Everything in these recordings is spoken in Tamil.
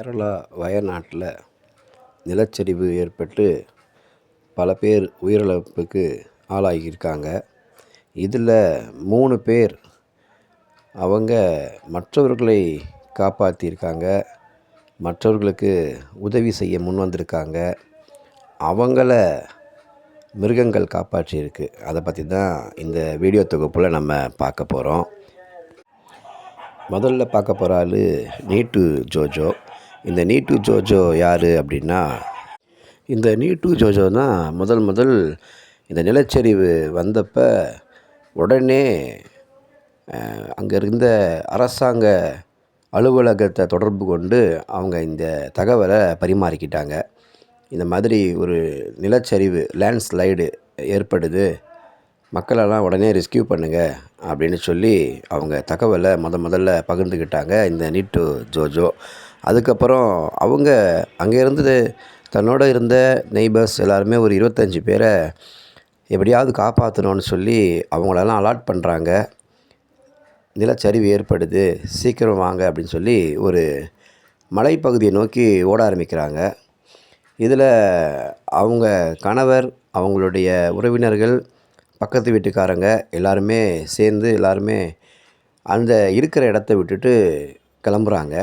கேரளா வயநாட்டில் நிலச்சரிவு ஏற்பட்டு பல பேர் உயிரிழப்புக்கு ஆளாகியிருக்காங்க. இதில் மூணு பேர் அவங்க மற்றவர்களை காப்பாற்றியிருக்காங்க. மற்றவர்களுக்கு உதவி செய்ய முன் வந்திருக்காங்க. அவங்கள மிருகங்கள் காப்பாற்றியிருக்கு. அதை பற்றி தான் இந்த வீடியோ தொகுப்பில் நம்ம பார்க்க போகிறோம் முதல்ல பார்க்க போகிற ஆள் நீட்டு ஜோஜோ. இந்த நீட்டு ஜோஜோ யார் அப்படின்னா இந்த நீட்டு ஜோஜோ தான் முதல் முதல் இந்த நிலச்சரிவு வந்தப்போ உடனே அங்கே இருந்த அரசாங்க அலுவலகத்தை தொடர்பு கொண்டு அவங்க இந்த தகவலை பரிமாறிக்கிட்டாங்க. இந்த மாதிரி ஒரு நிலச்சரிவு லேண்ட்ஸ்லைடு ஏற்படுது. மக்களெல்லாம் உடனே ரெஸ்கியூ பண்ணுங்கள் அப்படின்னு சொல்லி அவங்க தகவலை முத முதல்ல பகிர்ந்துக்கிட்டாங்க இந்த நீட்டு ஜோஜோ. அதுக்கப்புறம் அவங்க அங்கே இருந்து தன்னோட இருந்த நெய்பர்ஸ் எல்லாருமே ஒரு இருபத்தஞ்சி பேரை எப்படியாவது காப்பாற்றணும்னு சொல்லி அவங்களெல்லாம் அலாட் பண்ணுறாங்க நிலச்சரிவு ஏற்படுது சீக்கிரம் வாங்க அப்படின்னு சொல்லி ஒரு மலைப்பகுதியை நோக்கி ஓட ஆரம்பிக்கிறாங்க. இதில் அவங்க கணவர் அவங்களுடைய உறவினர்கள் பக்கத்து வீட்டுக்காரங்க எல்லாருமே சேர்ந்து எல்லாருமே அந்த இருக்கிற இடத்த விட்டுட்டு கிளம்புறாங்க.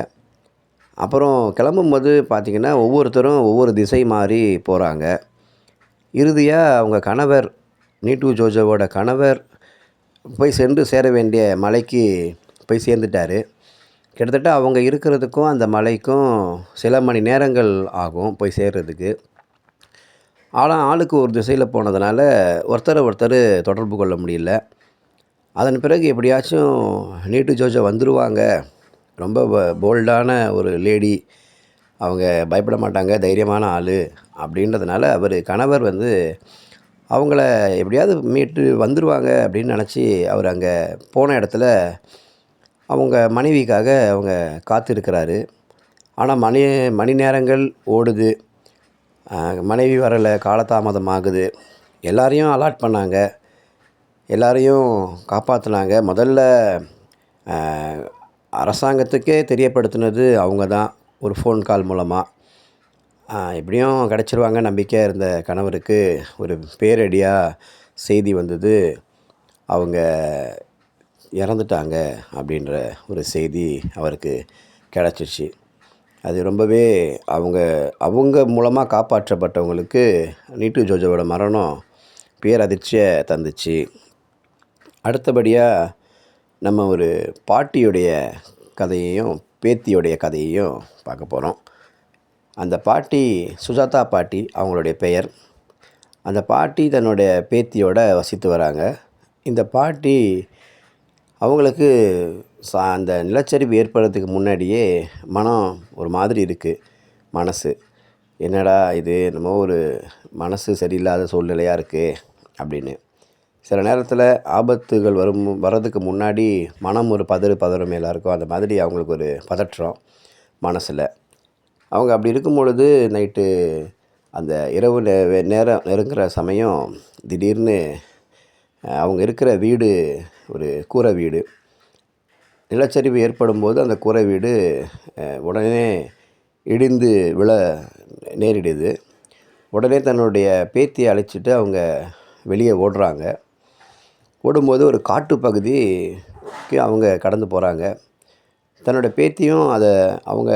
அப்புறம் கிளம்பும்போது பார்த்திங்கன்னா ஒவ்வொருத்தரும் ஒவ்வொரு திசை மாறி போகிறாங்க இறுதியாக அவங்க கணவர் நீட்டு ஜோஜோவோட கணவர் போய் சென்று சேர வேண்டிய மலைக்கு போய் சேர்ந்துட்டார். கிட்டத்தட்ட அவங்க இருக்கிறதுக்கும் அந்த மலைக்கும் சில மணி நேரங்கள் ஆகும் போய் சேர்றதுக்கு. ஆனால் ஆளுக்கு ஒரு திசையில் போனதுனால ஒருத்தரை ஒருத்தர் தொடர்பு கொள்ள முடியல. அதன் பிறகு எப்படியாச்சும் நீட்டு ஜோஜோ வந்துடுவாங்க ரொம்ப போல்டான ஒரு லேடி அவங்க பயப்பட மாட்டாங்க தைரியமான ஆள் அப்படின்றதுனால அவர் கணவர் வந்து அவங்கள எப்படியாவது மீட்டு வந்துடுவாங்க அப்படின்னு நினச்சி அவர் அங்கே போன இடத்துல அவங்க மனைவிக்காக அவங்க காத்திருக்கிறாரு. ஆனால் மணி மணி நேரங்கள் ஓடுது. மனைவி வரலை காலதாமதம் ஆகுது. எல்லாரையும் அலாட் பண்ணாங்க. எல்லாரையும் காப்பாற்றினாங்க முதல்ல அரசாங்கத்துக்கே தெரியப்படுத்தினது அவங்க தான் ஒரு ஃபோன் கால் மூலமாக எப்படியும் கிடச்சிருவாங்க நம்பிக்கை இருந்த கணவருக்கு ஒரு பேரடியாக செய்தி வந்தது. அவங்க இறந்துட்டாங்க அப்படின்ற ஒரு செய்தி அவருக்கு கிடச்சிச்சு. அது ரொம்பவே அவங்க அவங்க மூலமாக காப்பாற்றப்பட்டவங்களுக்கு நீட்டு ஜோஜோவோட மரணம் பேரதிர்ச்சியை தந்துச்சு. அடுத்தபடியாக நம்ம ஒரு பாட்டியுடைய கதையையும் பேத்தியுடைய கதையையும் பார்க்க போகிறோம் அந்த பாட்டி சுஜாதா பாட்டி அவங்களுடைய பெயர். அந்த பாட்டி தன்னுடைய பேத்தியோட வசித்து வராங்க. இந்த பாட்டி அவங்களுக்கு சா அந்த நிலச்சரிவு ஏற்படுறதுக்கு முன்னாடியே மனம் ஒரு மாதிரி இருக்குது மனசு. என்னடா இது? என்னமோ ஒரு மனசு சரியில்லாத சூழ்நிலையாக இருக்குது அப்படின்னு. சில நேரத்தில் ஆபத்துகள் வரும் வர்றதுக்கு முன்னாடி மனம் ஒரு பதறு பதறும் எல்லாருக்கும் அந்த மாதிரி அவங்களுக்கு ஒரு பதற்றம் மனசில். அவங்க அப்படி இருக்கும் பொழுது நைட்டு அந்த இரவு நே நேரம் நெருங்குற சமயம் திடீர்னு அவங்க இருக்கிற வீடு ஒரு கூரை வீடு. நிலச்சரிவு ஏற்படும் போது அந்த கூரை வீடு உடனே இடிந்து விழ நேரிடுது. உடனே தன்னுடைய பேத்தியை அழைச்சிட்டு அவங்க வெளியே ஓடுறாங்க. ஓடும்போது ஒரு காட்டு பகுதிக்கு அவங்க கடந்து போகிறாங்க தன்னோட பேத்தியும் அதை அவங்க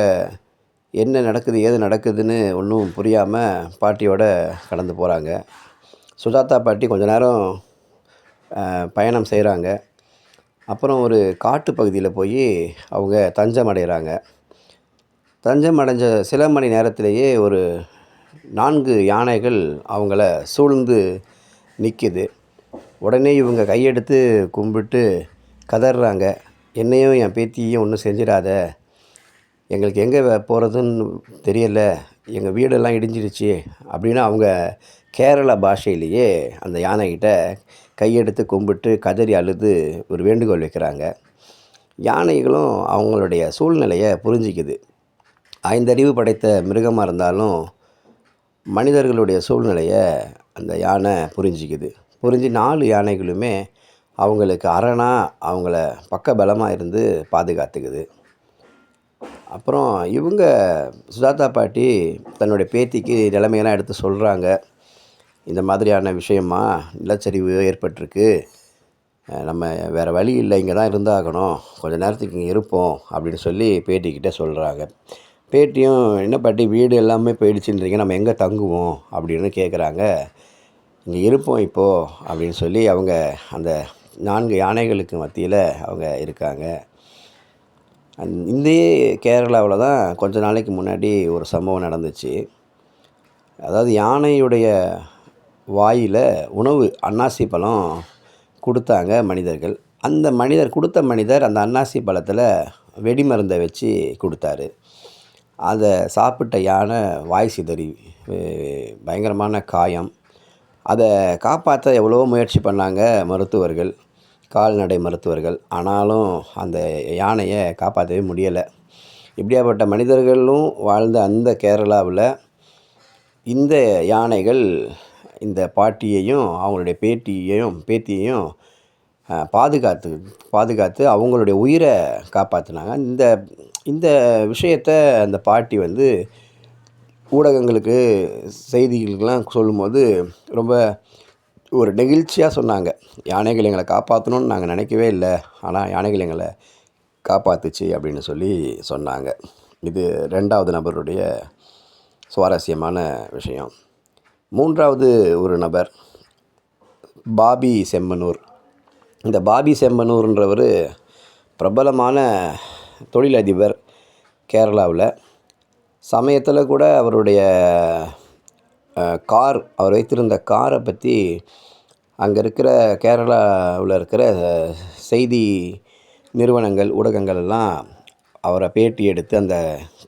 என்ன நடக்குது ஏது நடக்குதுன்னு ஒன்றும் புரியாமல் பாட்டியோட கடந்து போகிறாங்க சுஜாதா பாட்டி கொஞ்ச நேரம் பயணம் செய்கிறாங்க அப்புறம் ஒரு காட்டு பகுதியில் போய் அவங்க தஞ்சம் அடைகிறாங்க தஞ்சம் அடைஞ்ச சில மணி நேரத்திலேயே ஒரு நான்கு யானைகள் அவங்கள சூழ்ந்து நிற்கிது உடனே இவங்க கையெடுத்து கும்பிட்டு கதறாங்க என்னையும் என் பேத்தியும் ஒன்றும் செஞ்சிடாத. எங்களுக்கு எங்கே போகிறதுன்னு தெரியலை. எங்கள் வீடெல்லாம் இடிஞ்சிருச்சு அப்படின்னு அவங்க கேரள பாஷையிலேயே அந்த யானைக்கிட்ட கையெடுத்து கும்பிட்டு கதறி அழுது ஒரு வேண்டுகோள் வைக்கிறாங்க. யானைகளும் அவங்களுடைய சூழ்நிலையை புரிஞ்சிக்குது. ஐந்தறிவு படைத்த மிருகமாக இருந்தாலும் மனிதர்களுடைய சூழ்நிலையை அந்த யானை புரிஞ்சிக்குது. புரிஞ்சு நாலு யானைகளுமே அவங்களுக்கு அரணாக அவங்கள பக்க பலமாக இருந்து பாதுகாத்துக்குது. அப்புறம் இவங்க சுஜாதா பாட்டி தன்னுடைய பேத்திக்கு நிலைமையெல்லாம் எடுத்து சொல்கிறாங்க இந்த மாதிரியான விஷயமா நிலச்சரிவு ஏற்பட்டிருக்கு. நம்ம வேறு வழி இல்லை இங்கே தான் இருந்தாகணும். கொஞ்ச நேரத்துக்கு இங்கே இருப்போம் அப்படின்னு சொல்லி பேட்டிக்கிட்டே சொல்கிறாங்க பேட்டியும் என்ன பாட்டி வீடு எல்லாமே போயிடுச்சுன்றீங்க நம்ம எங்கே தங்குவோம்? அப்படின்னு கேட்குறாங்க இங்கே இருப்போம் இப்போது அப்படின்னு சொல்லி அவங்க அந்த நான்கு யானைகளுக்கு மத்தியில் அவங்க இருக்காங்க. அந் கேரளாவில் தான் கொஞ்ச நாளைக்கு முன்னாடி ஒரு சம்பவம் நடந்துச்சு. அதாவது யானையுடைய வாயில் உணவு அன்னாசி பழம் கொடுத்தாங்க மனிதர்கள். அந்த மனிதர் கொடுத்த மனிதர் அந்த அன்னாசி பழத்தில் வெடிமருந்தை வச்சு கொடுத்தாரு. அதை சாப்பிட்ட யானை வாய் சிதறி பயங்கரமான காயம். அதை காப்பாற்ற எவ்வளவோ முயற்சி பண்ணாங்க மருத்துவர்கள் கால்நடை மருத்துவர்கள். ஆனாலும் அந்த யானையை காப்பாற்றவே முடியலை. இப்படியாப்பட்ட மனிதர்களும் வாழ்ந்த அந்த கேரளாவில் இந்த யானைகள் இந்த பாட்டியையும் அவங்களுடைய பேட்டியையும் பேத்தியையும் பாதுகாத்து பாதுகாத்து அவங்களுடைய உயிரை காப்பாற்றினாங்க இந்த இந்த விஷயத்தை அந்த பாட்டி வந்து ஊடகங்களுக்கு செய்திகளுக்கெல்லாம் சொல்லும்போது ரொம்ப ஒரு நெகிழ்ச்சியாக சொன்னாங்க. யானைகள் எங்களை காப்பாற்றணும்னு நாங்கள் நினைக்கவே இல்லை. ஆனால் யானைகள் எங்களை காப்பாத்துச்சு அப்படின்னு சொல்லி சொன்னாங்க. இது ரெண்டாவது நபருடைய சுவாரஸ்யமான விஷயம். மூன்றாவது ஒரு நபர் பாபி செம்மனூர். இந்த பாபி செம்மனூர்ன்றவர் பிரபலமான தொழிலதிபர் கேரளாவில். சமயத்தில் கூட அவருடைய கார் அவர் வைத்திருந்த காரை பற்றி அங்கே இருக்கிற கேரளாவில் இருக்கிற செய்தி நிறுவனங்கள் ஊடகங்கள் எல்லாம் அவரை பேட்டி எடுத்து அந்த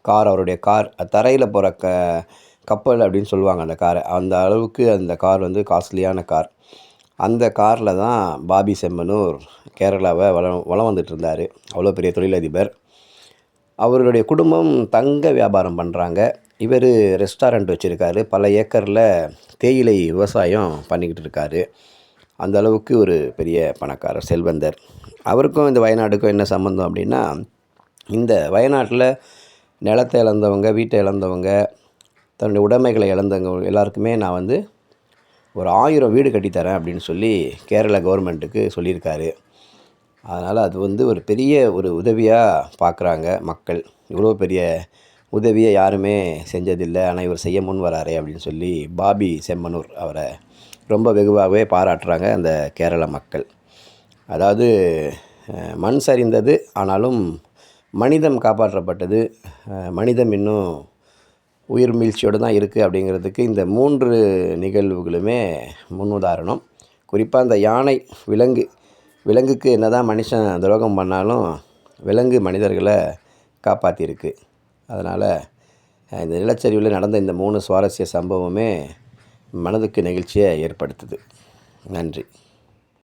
கார் அவருடைய கார் தரையில் போகிற க கப்பல் அப்படின்னு சொல்லுவாங்க அந்த காரை. அந்த அளவுக்கு அந்த கார் வந்து காஸ்ட்லியான கார். அந்த காரில் தான் பாபி செம்மனூர் கேரளாவை வளம் வளம் வந்துட்டு இருந்தார். அவ்வளோ பெரிய தொழிலதிபர். அவர்களுடைய குடும்பம் தங்க வியாபாரம் பண்ணுறாங்க இவர் ரெஸ்டாரண்ட் வச்சுருக்காரு. பல ஏக்கரில் தேயிலை விவசாயம் பண்ணிக்கிட்டு இருக்காரு. அந்த அளவுக்கு ஒரு பெரிய பணக்காரர் செல்வந்தர். அவருக்கும் இந்த வயநாடுக்கும் என்ன சம்மந்தம் அப்படின்னா இந்த வயநாட்டில் நிலத்தை இழந்தவங்க வீட்டை இழந்தவங்க தன்னுடைய உடைமைகளை இழந்தவங்க எல்லாருக்குமே நான் வந்து ஒரு ஆயிரம் வீடு கட்டித்தரேன் அப்படின்னு சொல்லி கேரளா கவர்மெண்ட்டுக்கு சொல்லியிருக்காரு. அதனால் அது வந்து ஒரு பெரிய ஒரு உதவியாக பார்க்குறாங்க மக்கள். இவ்வளோ பெரிய உதவியை யாருமே செஞ்சதில்லை. ஆனால் இவர் செய்ய முன் வராரே அப்படின்னு சொல்லி பாபி செம்மனூர் அவரை ரொம்ப வெகுவாகவே பாராட்டுறாங்க அந்த கேரள மக்கள். அதாவது மண் சரிந்தது ஆனாலும் மனிதம் காப்பாற்றப்பட்டது. மனிதம் இன்னும் உயிர் மீழ்ச்சியோடு தான் இருக்குது அப்படிங்கிறதுக்கு இந்த மூன்று நிகழ்வுகளுமே முன்னுதாரணம். குறிப்பாக அந்த யானை விலங்கு விலங்குக்கு என்ன தான் மனுஷன் துரோகம் பண்ணாலும் விலங்கு மனிதர்களை காப்பாற்றியிருக்கு அதனால் இந்த நிலச்சரிவில் நடந்த இந்த மூணு சுவாரஸ்ய சம்பவமே மனதுக்கு நெகிழ்ச்சியை ஏற்படுத்துது. நன்றி.